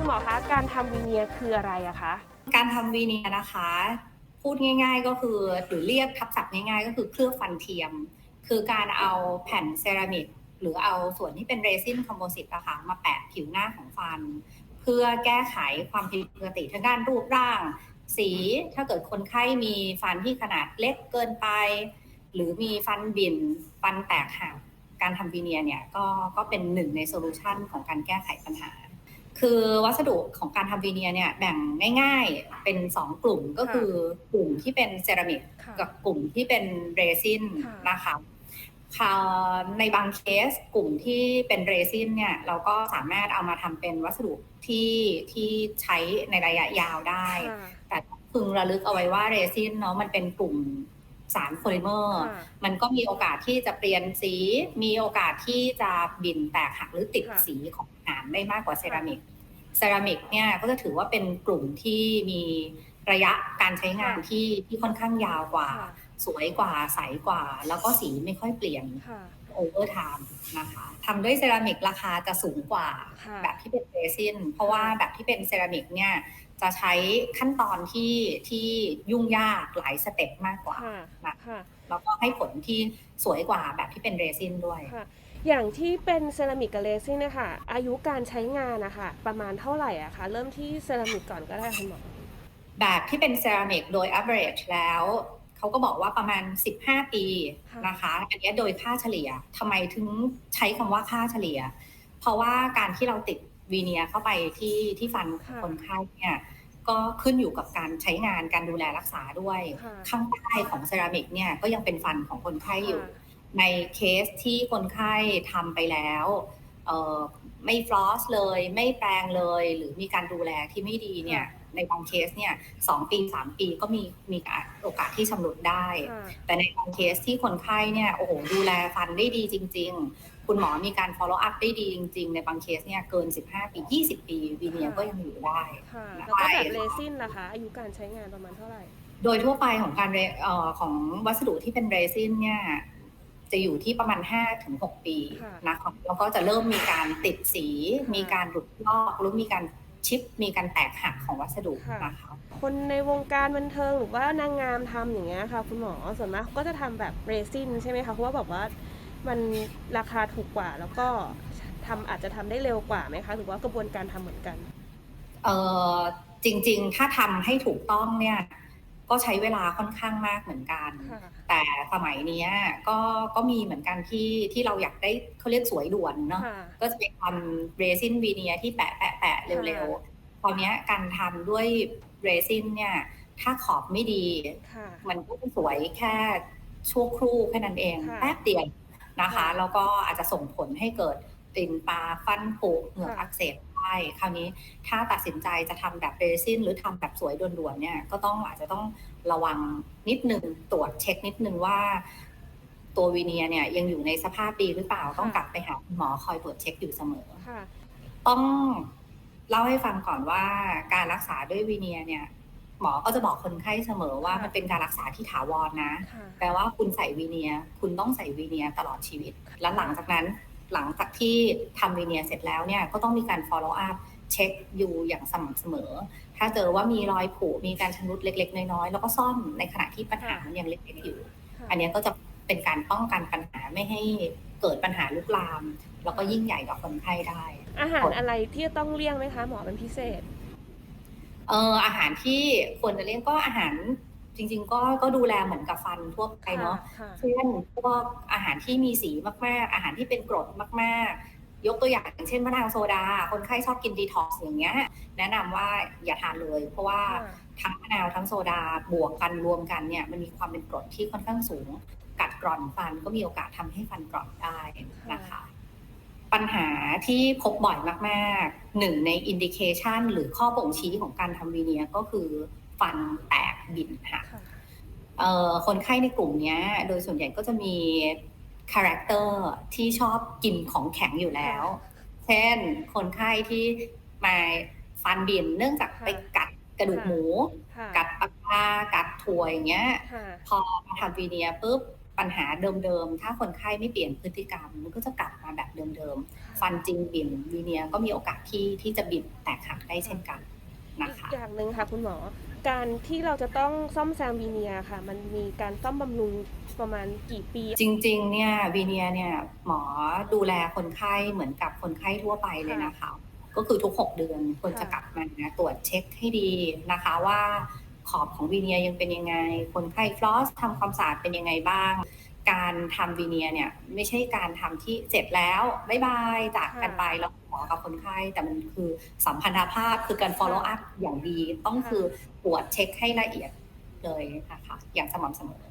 คุณหมอคะการทำวีเนียคืออะไรอะคะ การทำวีเนียนะคะ พูดง่าย ๆ ก็คือหรือเรียกทับศัพท์ง่ายๆ ก็คือเคลือบฟันเทียม คือการเอาแผ่นเซรามิกหรือเอาส่วนที่เป็นเรซินคอมโพสิตอะค่ะมาแปะผิวหน้าของฟัน เพื่อแก้ไขความผิดปกติทางด้านรูปร่าง สีถ้าเกิดคนไข้มีฟันที่ขนาดเล็กเกินไป หรือมีฟันบิ่นฟันแตกหักการทำวีเนียเนี่ยก็ก็เป็นหนึ่งในโซลูชันของการแก้ไขปัญหา คือวัสดุของการทำวีเนียร์เนี่ยแบ่งง่ายๆเป็น 2 กลุ่มก็คือกลุ่มที่เป็นเซรามิกค่ะกับกลุ่มที่เป็นเรซินค่ะนะคะค่ะในบางเคสกลุ่มที่เป็นเรซินเนี่ยเราก็สามารถเอามาทำเป็นวัสดุที่ที่ใช้ในระยะยาวได้ค่ะแต่พึงระลึกเอาไว้ว่าเรซินเนาะมันเป็นกลุ่มสารโพลิเมอร์ค่ะมันก็มีโอกาสที่จะเปลี่ยนสี มีโอกาสที่จะบินแตกหักหรือติดค่ะสีของ อาหารได้มากกว่าเซรามิก เซรามิกเนี่ยก็จะถือว่าเป็นกลุ่มที่มีระยะการใช้งานที่ที่ค่อนข้างยาวกว่าค่ะสวยกว่าใสกว่า แล้วก็สีไม่ค่อยเปลี่ยนค่ะโอเวอร์ไทม์นะคะทำด้วยเซรามิกราคาจะสูงกว่าค่ะแบบที่เป็นเรซินเพราะว่าแบบที่เป็นเซรามิกเนี่ยจะใช้ขั้นตอนที่ที่ยุ่งยากหลายสเต็ปมากกว่าค่ะนะค่ะแล้วก็ให้ผลที่สวยกว่าแบบที่เป็นเรซินด้วยค่ะ อย่างที่เป็นเซรามิกกับเรซินนะคะอายุการใช้งานนะคะประมาณเท่าไหร่อะคะเริ่มที่เซรามิกก่อนก็ได้คุณหมอแบบที่เป็นเซรามิกโดย average แล้วเขาก็บอกว่าประมาณ 15 ปีค่ะนะคะ อันเนี้ยโดยค่าเฉลี่ยทำไมถึงใช้คำว่าค่าเฉลี่ย เพราะว่าการที่เราติดวีเนียร์เข้าไปที่ที่ฟันค่ะคนไข้เนี่ย ก็ขึ้นอยู่กับการใช้งานการดูแลรักษาด้วยค่ะข้างใต้ของเซรามิกเนี่ยก็ยังเป็นฟันของคนไข้อยู่ค่ะ ในเคสที่คนไข้ทำไปแล้วเอ่อไม่ฟลอสเลย ไม่แปรงเลย หรือมีการดูแลที่ไม่ดีเนี่ยในบางเคสเนี่ยสองปีสามปีก็มีมีโอกาสที่ชำรุดได้ค่ะแต่ในบางเคสที่คนไข้เนี่ยโอ้โหดูแลฟันได้ดีจริง ๆ คุณหมอมีการ follow up ได้ดีจริง ๆ ในบางเคสเนี่ยเกิน 15 ปี 20 ปีวีเนียร์ก็ยังอยู่ได้ค่ะได้แล้วก็แบบเรซินนะคะ อายุการใช้งานประมาณเท่าไหร่ โดยทั่วไปของการเรเอ่อของวัสดุที่เป็นเรซินเนี่ย จะอยู่ที่ประมาณ 5-6 ปีค่ะนะคะแล้วก็จะเริ่มมีการติดสีค่ะมีการหลุดลอกหรือมีการชิปมีการแตกหักของวัสดุค่ะนะคะ คนในวงการบันเทิงหรือว่านางงามทำอย่างเงี้ยค่ะคุณหมอส่วนมากเขาก็จะทำแบบเรซินใช่ไหมคะเพราะว่าแบบว่ามันราคาถูกกว่าแล้วก็ทำอาจจะทำได้เร็วกว่าไหมคะหรือว่ากระบวนการทำเหมือนกัน เอ่อจริง ๆ ถ้าทำให้ถูกต้องเนี่ย ก็ใช้เวลาค่อนข้างมากเหมือนกันค่ะแต่สมัยเนี้ยก็ก็มีเหมือนกันที่ที่เราอยากได้เขาเรียกสวยด่วนเนาะค่ะก็จะไปทำเรซินวีเนียที่แปะแปะแปะเร็วๆตอนเนี้ยการทำด้วยเรซินเนี่ย ถ้าขอบไม่ดีค่ะมันก็จะสวยแค่ชั่วครู่แค่นั้นเองค่ะแป๊บเดียวนะคะค่ะแล้วก็อาจจะส่งผลให้เกิดตินปลาฟันผุเหงือกค่ะอักเสบ ได้คราวนี้ถ้าตัดสินใจจะทำแบบเรซินหรือทำแบบสวยด่วนๆเนี่ยก็ต้องอาจจะต้องระวังนิดนึงตรวจเช็คนิดนึงว่า ตัววีเนียร์เนี่ยยังอยู่ในสภาพดีหรือเปล่าต้องกลับไปหาคุณหมอคอยตรวจเช็คอยู่เสมอค่ะต้องเล่าให้ฟังก่อนว่าการรักษาด้วยวีเนียร์เนี่ย หมอก็จะบอกคนไข้เสมอว่าค่ะมันเป็นการรักษาที่ถาวรนะค่ะแปลว่าคุณใส่วีเนียร์คุณต้องใส่วีเนียร์ตลอดชีวิต แล้วหลังจากนั้น หลังจากที่ทำวีเนียร์เสร็จแล้วเนี่ยก็ต้องมีการ follow up เช็คอยู่อย่างสม่ำเสมอ ถ้าเจอว่ามีรอยผุ มีการชำรุดเล็ก ๆ น้อยๆ แล้วก็ซ่อมในขณะที่ปัญหามันยังเล็กๆอยู่ค่ะอันเนี้ยก็จะเป็นการป้องกันปัญหาไม่ให้เกิดปัญหาลุกลาม แล้วก็ยิ่งใหญ่กับคนไข้ได้ อาหารอะไรที่จะต้องเลี่ยงไหมคะหมอเป็นพิเศษ เอออาหารที่ควรจะเลี่ยงก็อาหาร จริง ๆ ก็ก็ดูแลเหมือนกับฟันทั่วไปเนาะค่ะเช่นพวกอาหารที่มีสีมากๆ อาหารที่เป็นกรดมากๆ ยกตัวอย่างอย่างเช่นมะนาวโซดา คนไข้ชอบกินดีท็อกซ์อย่างเงี้ย แนะนำว่าอย่าทานเลย เพราะว่าค่ะทั้งมะนาวทั้งโซดาบวกกันรวมกันเนี่ยมันมีความเป็นกรดที่ค่อนข้างสูง กัดกร่อนฟันก็มีโอกาสทำให้ฟันกร่อนได้นะคะปัญหาที่พบบ่อยมากๆหนึ่งในอินดิเคชันหรือข้อบ่งชี้ของการทำวีเนียร์ก็คือฟันแตก บินหักค่ะเอ่อคนไข้ในกลุ่มเนี้ยโดยส่วนใหญ่ก็จะมีคาแรคเตอร์ที่ชอบกินของแข็งอยู่แล้ว เช่น คนไข้ที่มาฟันบินเนื่องจากค่ะไปกัดกระดูกหมูค่ะกัดปลากัดถั่วอย่างเงี้ยค่ะพอมาทำวีเนียร์ปุ๊บปัญหาเดิมๆ ถ้าคนไข้ไม่เปลี่ยนพฤติกรรมมันก็จะกลับมาแบบเดิมๆ ฟันจริงบิ่นวีเนียก็มีโอกาสที่ที่จะบิ่นแตกหักได้เช่นกันนะคะอีกอย่างหนึ่งค่ะคุณหมอ การที่เราจะต้องซ่อมแซมวีเนียร์ค่ะ มันมีการซ่อมบำรุงประมาณกี่ปี จริง ๆ เนี่ยวีเนียเนี่ยหมอดูแลคนไข้เหมือนกับคนไข้ทั่วไปเลยนะคะ ก็คือทุก 6 เดือนควรจะกลับมาตรวจเช็คให้ดีนะคะว่าขอบของวีเนียยังเป็นยังไง คนไข้ฟลอสทำความสะอาดเป็นยังไงบ้าง การทำวีเนียเนี่ยไม่ใช่การทำที่เสร็จแล้วบายบายจากกันไปแล้วหมอกับคนไข้แต่มันคือสัมพันธภาพคือการ follow up อย่างดี ต้องคือตรวจเช็คให้ละเอียดเลยนะคะอย่างสม่ำเสมอ